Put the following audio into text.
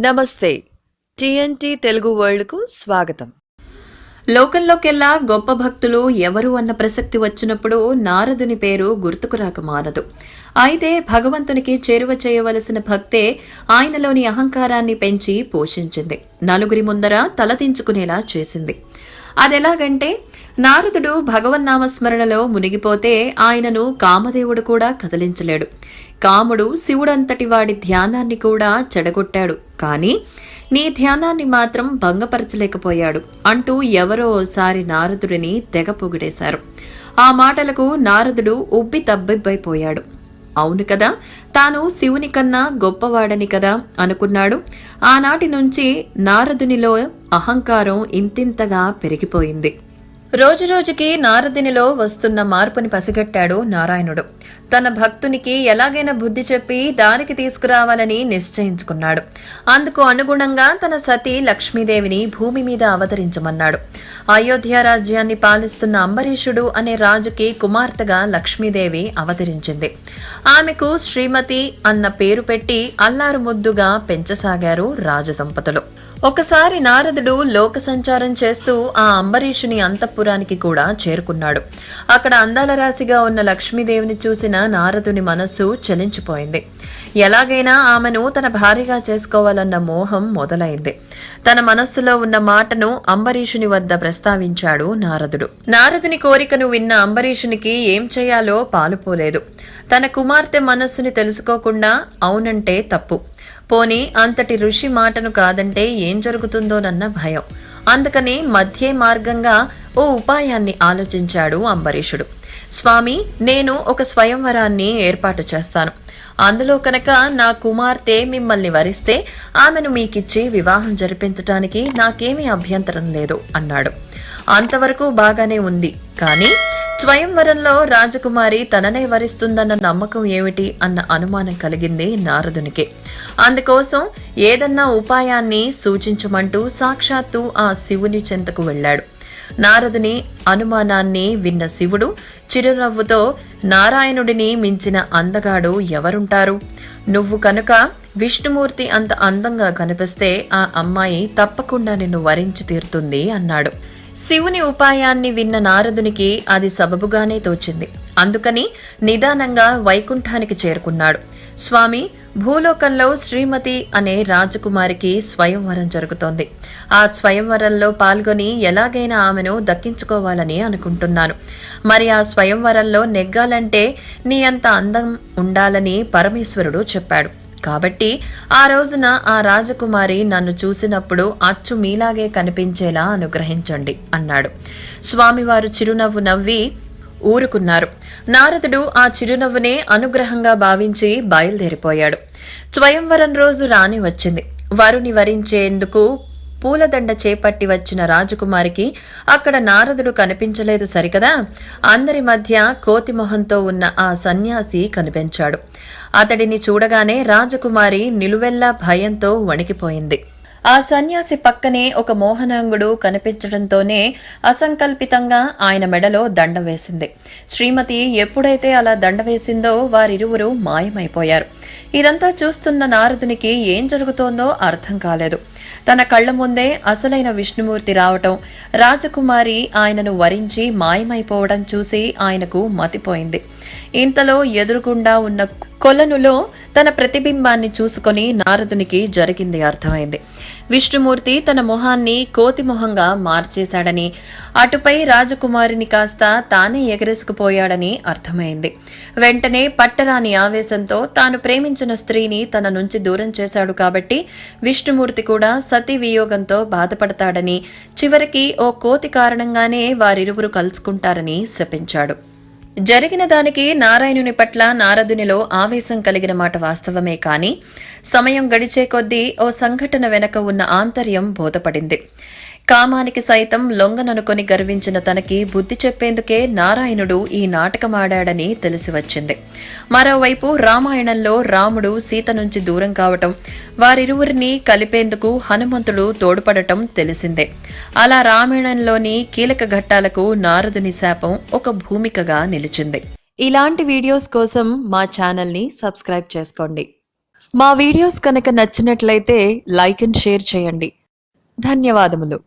నమస్తే. టిఎన్టీ తెలుగు వరల్డ్కు స్వాగతం. లోకంలోకెల్లా గొప్ప భక్తులు ఎవరు అన్న ప్రసక్తి వచ్చినప్పుడు నారదుని పేరు గుర్తుకు రాక మానదు. అయితే భగవంతునికి చేరువ చేయవలసిన భక్తే ఆయనలోని అహంకారాన్ని పెంచి పోషించింది. నలుగురి ముందర తలదించుకునేలా చేసింది. అదెలాగంటే నారదుడు భగవన్నామస్మరణలో మునిగిపోతే ఆయనను కామదేవుడు కూడా కదిలించలేడు. కాముడు శివుడంతటి వాడి ధ్యానాన్ని కూడా చెడగొట్టాడు. కానీ నీ ధ్యానాన్ని మాత్రం భంగపరచలేకపోయాడు అంటూ ఎవరో ఓసారి నారదుడిని తెగ పొగిడేశారు. ఆ మాటలకు నారదుడు ఉబ్బి తబ్బిబ్బైపోయాడు. అవును కదా తాను శివుని కన్నా గొప్పవాడని కదా అనుకున్నాడు. ఆనాటి నుంచి నారదునిలో అహంకారం ఇంతింతగా పెరిగిపోయింది. రోజురోజుకి నారదునిలో వస్తున్న మార్పుని పసిగట్టాడు నారాయణుడు. తన భక్తునికి ఎలాగైనా బుద్ధి చెప్పి దారికి తీసుకురావాలని నిశ్చయించుకున్నాడు. అందుకు అనుగుణంగా తన సతి లక్ష్మీదేవిని భూమి మీద అవతరించమన్నాడు. అయోధ్య రాజ్యాన్ని పాలిస్తున్న అంబరీషుడు అనే రాజుకి కుమార్తెగా లక్ష్మీదేవి అవతరించింది. ఆమెకు శ్రీమతి అన్న పేరు పెట్టి అల్లారు ముద్దుగా పెంచసాగారు రాజదంపతులు ఒకసారి నారదుడు లోక సంచారం చేస్తూ ఆ అంబరీషుని అంతఃపురానికి కూడా చేరుకున్నాడు. అక్కడ అందాల రాశిగా ఉన్న లక్ష్మీదేవిని చూసిన నారదుని మనస్సు చలించిపోయింది. ఎలాగైనా ఆమెను తన భార్యగా చేసుకోవాలన్న మోహం మొదలైంది. తన మనస్సులో ఉన్న మాటను అంబరీషుని వద్ద ప్రస్తావించాడు నారదుడు. నారదుని కోరికను విన్న అంబరీషునికి ఏం చేయాలో పాలుపోలేదు. తన కుమార్తె మనస్సుని తెలుసుకోకుండా అవునంటే తప్పు. పోనీ అంతటి ఋషి మాటను కాదంటే ఏం జరుగుతుందోనన్న భయం. అందుకని మధ్య మార్గంగా ఓ ఉపాయాన్ని ఆలోచించాడు అంబరీషుడు. స్వామి నేను ఒక స్వయంవరాన్ని ఏర్పాటు చేస్తాను. అందులో కనుక నా కుమార్తె మిమ్మల్ని వరిస్తే ఆమెను మీకిచ్చి వివాహం జరిపించటానికి నాకేమీ అభ్యంతరం లేదు అన్నాడు. అంతవరకు బాగానే ఉంది. కానీ స్వయంవరంలో రాజకుమారి తననే వరిస్తుందన్న నమ్మకం ఏమిటి అన్న అనుమానం కలిగింది నారదునికి. అందుకోసం ఏదన్నా ఉపాయాన్ని సూచించమంటూ సాక్షాత్తు ఆ శివుని చెంతకు వెళ్ళాడు. నారదుని అనుమానాన్ని విన్న శివుడు చిరునవ్వుతో నారాయణుడిని మించిన అందగాడు ఎవరుంటారు? నువ్వు కనుక విష్ణుమూర్తి అంత అందంగా కనిపిస్తే ఆ అమ్మాయి తప్పకుండా నిన్ను వరించి తీరుతుంది అన్నాడు. శివుని ఉపాయాన్ని విన్న నారదునికి అది సబబుగానే తోచింది. అందుకని నిదానంగా వైకుంఠానికి చేరుకున్నాడు. స్వామి భూలోకంలో శ్రీమతి అనే రాజకుమారికి స్వయంవరం జరుగుతోంది. ఆ స్వయంవరంలో పాల్గొని ఎలాగైనా ఆమెను దక్కించుకోవాలని అనుకుంటున్నాను. మరి ఆ స్వయంవరంలో నెగ్గాలంటే నీ అంత అందం ఉండాలని పరమేశ్వరుడు చెప్పాడు. కాబట్టి ఆ రోజున ఆ రాజకుమారి నన్ను చూసినప్పుడు అచ్చు మీలాగే కనిపించేలా అనుగ్రహించండి అన్నాడు. స్వామివారు చిరునవ్వు నవ్వి ఊరుకున్నారు. నారదుడు ఆ చిరునవ్వునే అనుగ్రహంగా భావించి బయలుదేరిపోయాడు. స్వయంవరం రోజు రాని వచ్చింది. వరుని వరించేందుకు పూలదండ చేపట్టి వచ్చిన రాజకుమారికి అక్కడ నారదుడు కనిపించలేదు సరికదా? అందరి మధ్య కోతి మొహంతో ఉన్న ఆ సన్యాసి కనిపించాడు. అతడిని చూడగానే రాజకుమారి నిలువెల్లా భయంతో వణికిపోయింది. ఆ సన్యాసి పక్కనే ఒక మోహనాంగుడు కనిపించడంతోనే అసంకల్పితంగా ఆయన మెడలో దండ వేసింది. శ్రీమతి ఎప్పుడైతే అలా దండ వేసిందో వారిరువురు మాయమైపోయారు. ఇదంతా చూస్తున్న నారదునికి ఏం జరుగుతోందో అర్థం కాలేదు. తన కళ్ళ ముందే అసలైన విష్ణుమూర్తి రావటం రాజకుమారి ఆయనను వరించి మాయమైపోవడం చూసి ఆయనకు మతిపోయింది. ఇంతలో ఎదురుగుండా ఉన్న కొలనులో తన ప్రతిబింబాన్ని చూసుకొని నారదునికి జరిగింది అర్థమైంది. విష్ణుమూర్తి తన మొహాన్ని కోతి మొహంగా మార్చేశాడని అటుపై రాజకుమారిని కాస్త తానే ఎగరేసుకుపోయాడని అర్థమైంది. వెంటనే పట్టరాని ఆవేశంతో తాను ప్రేమి ప్రేమించిన స్త్రీని తన నుంచి దూరం చేశాడు కాబట్టి విష్ణుమూర్తి కూడా సతీ వియోగంతో బాధపడతాడని చివరికి ఓ కోతి కారణంగానే వారిరువురు కలుసుకుంటారని శపించాడు. జరిగిన దానికి నారాయణుని పట్ల నారదునిలో ఆవేశం కలిగిన మాట వాస్తవమే కాని సమయం గడిచే కొద్దీ ఓ సంఘటన వెనక ఉన్న ఆంతర్యం బోధపడింది. కామానికి సైతం లొంగననుకొని గర్వించిన తనకి బుద్ధి చెప్పేందుకే నారాయణుడు ఈ నాటకమాడాడని తెలిసి వచ్చింది మరోవైపు రామాయణంలో రాముడు సీత నుంచి దూరం కావటం వారిరువురిని కలిపేందుకు హనుమంతుడు తోడ్పడటం తెలిసిందే. అలా రామాయణంలోని కీలక ఘట్టాలకు నారదుని శాపం ఒక భూమికగా నిలిచింది. ఇలాంటి వీడియోస్ కోసం మా ఛానల్ని సబ్స్క్రైబ్ చేసుకోండి. మా వీడియోస్ కనుక నచ్చినట్లయితే లైక్ అండ్ షేర్ చేయండి. ధన్యవాదములు.